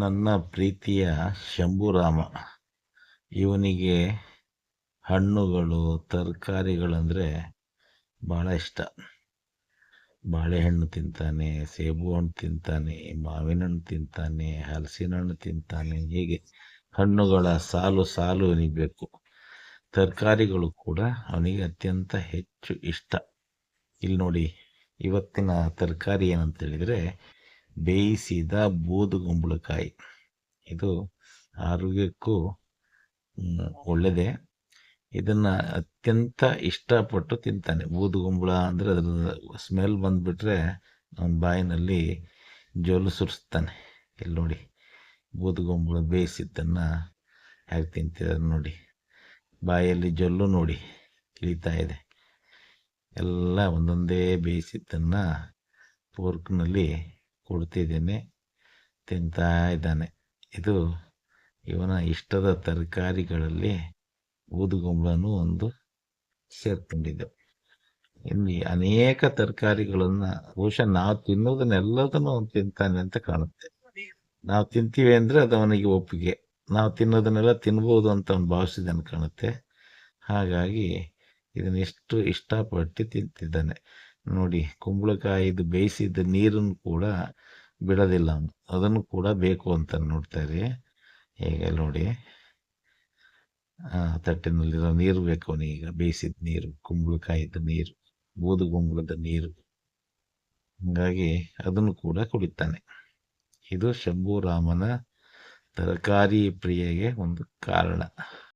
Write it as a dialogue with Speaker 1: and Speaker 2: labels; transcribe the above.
Speaker 1: ನನ್ನ ಪ್ರೀತಿಯ ಶಂಭುರಾಮ, ಇವನಿಗೆ ಹಣ್ಣುಗಳು, ತರಕಾರಿಗಳಂದರೆ ಭಾಳ ಇಷ್ಟ. ಬಾಳೆಹಣ್ಣು ತಿಂತಾನೆ ಸೇಬು ಹಣ್ಣು ತಿಂತಾನೆ ಮಾವಿನ ಹಣ್ಣು ತಿಂತಾನೆ ಹಲಸಿನ ಹಣ್ಣು ತಿಂತಾನೆ, ಹೀಗೆ ಹಣ್ಣುಗಳ ಸಾಲು ಸಾಲು ಅವನಿಗೆ ಬೇಕು. ತರಕಾರಿಗಳು ಕೂಡ ಅವನಿಗೆ ಅತ್ಯಂತ ಹೆಚ್ಚು ಇಷ್ಟ. ಇಲ್ಲಿ ನೋಡಿ, ಇವತ್ತಿನ ತರಕಾರಿ ಏನಂತ ಹೇಳಿದರೆ ಬೇಯಿಸಿದ ಬೂದುಗುಂಬಳಕಾಯಿ. ಇದು ಆರೋಗ್ಯಕ್ಕೂ ಒಳ್ಳೆಯದೇ ಇದನ್ನು ಅತ್ಯಂತ ಇಷ್ಟಪಟ್ಟು ತಿಂತಾನೆ. ಬೂದುಗುಂಬಳ ಅಂದರೆ ಅದರ ಸ್ಮೆಲ್ ಬಂದುಬಿಟ್ರೆ ನಮ್ಮ ಬಾಯಿನಲ್ಲಿ ಜೋಲು ಸುರಿಸ್ತಾನೆ. ಇಲ್ಲಿ ನೋಡಿ, ಬೂದುಗುಂಬಳ ಬೇಯಿಸಿದ್ದನ್ನು ಹೇಗೆ ತಿಂತಿದ್ದಾರೆ ನೋಡಿ. ಬಾಯಲ್ಲಿ ಜೊಲ್ಲು ನೋಡಿ, ಇಳಿತಾ ಇದೆ. ಎಲ್ಲ ಒಂದೊಂದೇ ಬೇಯಿಸಿದ್ದನ್ನು ಫೋರ್ಕ್ನಲ್ಲಿ ಕೊಡ್ತಿದ್ದೇನೆ. ತಿಂತಾ ಇದ್ದಾನೆ. ಇದು ಇವನ ಇಷ್ಟದ ತರಕಾರಿಗಳಲ್ಲಿ ಊದುಗುಂಬಳನೂ ಒಂದು ಸೇರ್ಕೊಂಡಿದೆ. ಇಲ್ಲಿ ಅನೇಕ ತರಕಾರಿಗಳನ್ನು ಬಹುಶಃ ನಾವು ತಿನ್ನೋದನ್ನೆಲ್ಲದನ್ನು ಅವನು ತಿಂತಾನೆ ಅಂತ ಕಾಣುತ್ತೆ. ನಾವು ತಿಂತೀವಿ ಅಂದರೆ ಅದು ಅವನಿಗೆ ಒಪ್ಪಿಗೆ. ನಾವು ತಿನ್ನೋದನ್ನೆಲ್ಲ ತಿನ್ಬೋದು ಅಂತ ಅವನು ಭಾವಿಸಿದ್ದಾನೆ ಕಾಣುತ್ತೆ. ಹಾಗಾಗಿ ಇದನ್ನ ಎಷ್ಟು ಇಷ್ಟಪಟ್ಟು ತಿಂತಿದ್ದಾನೆ. ನೋಡಿ ಕುಂಬಳಕಾಯಿದು ಬೇಯಿಸಿದ ನೀರನ್ನು ಕೂಡ ಬಿಡೋದಿಲ್ಲ. ಅದನ್ನು ಕೂಡ ಬೇಕು ಅಂತ ನೋಡ್ತಾರೆ ಈಗ ನೋಡಿ ತಟ್ಟಿನಲ್ಲಿರೋ ತಟ್ಟೆನಲ್ಲಿರೋ ನೀರು ಬೇಕು ಈಗ ಬೇಯಿಸಿದ ನೀರು, ಕುಂಬಳಕಾಯಿದ ನೀರು ಬೂದುಗುಂಬಳದ ನೀರು. ಹಾಗಾಗಿ ಅದನ್ನು ಕೂಡ ಕುಡಿತಾನೆ. ಇದು ಶಂಭುರಾಮನ ತರಕಾರಿ ಪ್ರಿಯೆಗೆ ಒಂದು ಕಾರಣ.